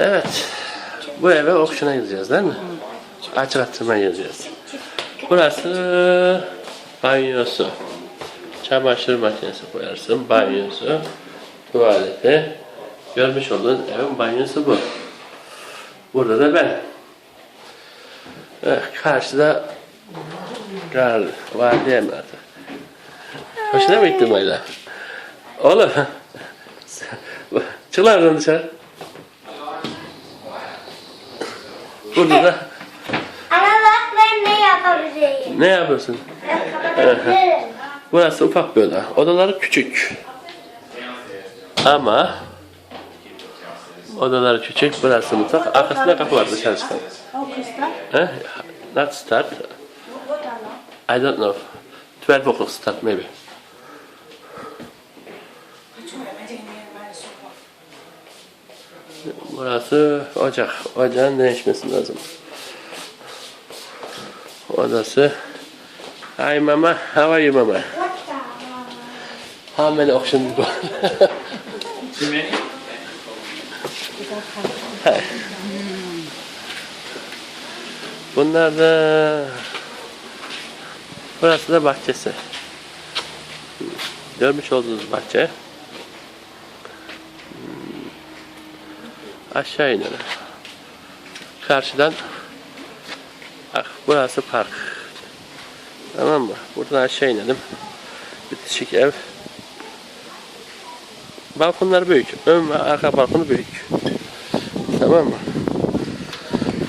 Evet. Bu eve okşuna gideceğiz değil mi? Açık arttırmaya gideceğiz. Burası banyosu. Çamaşır makinesi koyarsın. Banyosu. Tuvaleti. Görmüş olduğunuz evin banyosu bu. Burada da ben. Evet, karşıda Kar var diyemem artık. Hoşuna mı gittin Mayla? Oğlum. Oradan dışarı. Burada da Ama bak ben ne yapabilirim. ne yapıyorsun? Kapatabilirim. Burası ufak bir oda. Odaları küçük. Ama odaları küçük. Burası mutfak. Arkasında kapı var dışarı çıkan. Kızlar. Huh? Not start. I don't know. 12 o'clock start maybe. Burası ocak. Ocağın değişmesi lazım. Odası. Hi mama, how are you mama? How many options you got? Too many? Bunlar da Burası da bahçesi. Görmüş olduğunuz bahçe. Aşağı inelim. Karşıdan bak burası park. Tamam mı? Buradan aşağı inelim. Bitişik ev. Balkonlar büyük. Ön ve arka balkonu büyük. Tamam mı?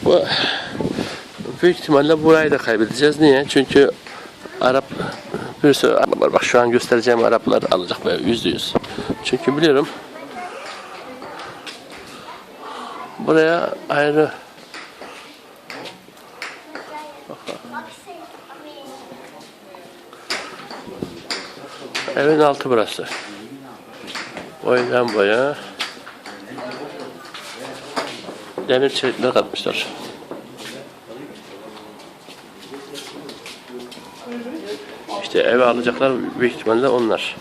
Bu büyük ihtimalle burayı da kaybedeceğiz. Niye? Çünkü Arap bir sürü Arap var. Bak şu an göstereceğim Araplar alacak böyle yüzde yüz. Çünkü biliyorum buraya ayrı evin altı burası. Boydan boya demir çelikler katmışlar. İşte eve alacaklar büyük ihtimalle onlar.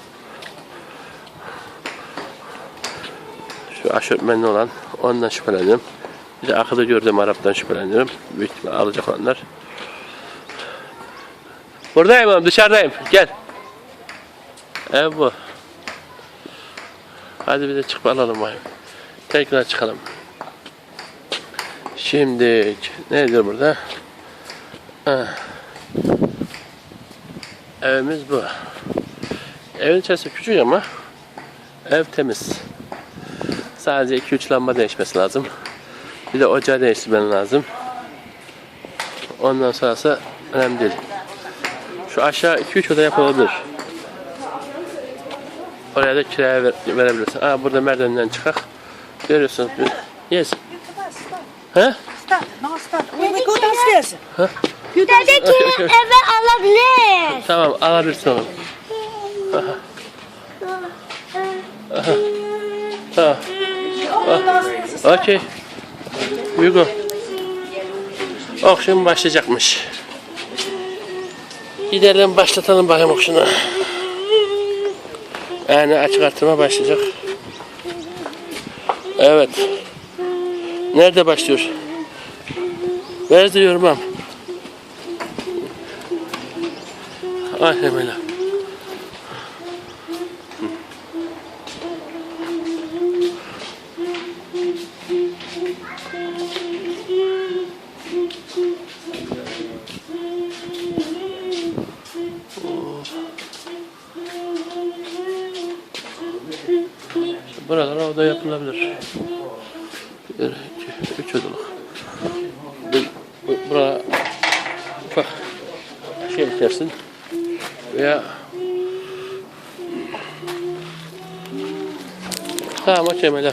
Şu aşörtmenli olan ondan şüpheleniyorum. Bir de arkada gördüğüm Arap'tan şüpheleniyorum. Büyük alacak olanlar. Buradayım oğlum dışarıdayım. Gel. Ev bu. Hadi bir de çıkıp alalım bakayım. Tekrar çıkalım. Şimdi nedir burada? Ha. Evimiz bu. Evin içerisi küçük ama ev temiz. Sadece 2-3 lamba değişmesi lazım. Bir de ocağı değiştirmen lazım. Ondan sonrası önemli değil. Şu aşağı 2-3 oda yapılabilir. Oraya da kiraya ver, verebilirsin. Aa burada merdivenden çıkak. Görüyorsun. Yes. He? Downstairs. Dedi ki eve alabilir. Tamam alabilirsin onu. Tamam. Okey. You go. Okşun başlayacakmış. Gidelim başlatalım bakayım okşunu. Yani açık artırma başlayacak. Evet. Nerede başlıyor? Nerede yormam? Ay Emela. Buralara oda yapılabilir. Üç odalık. Bu, bu, bura ufak şey içersin veya tamam okey Mela.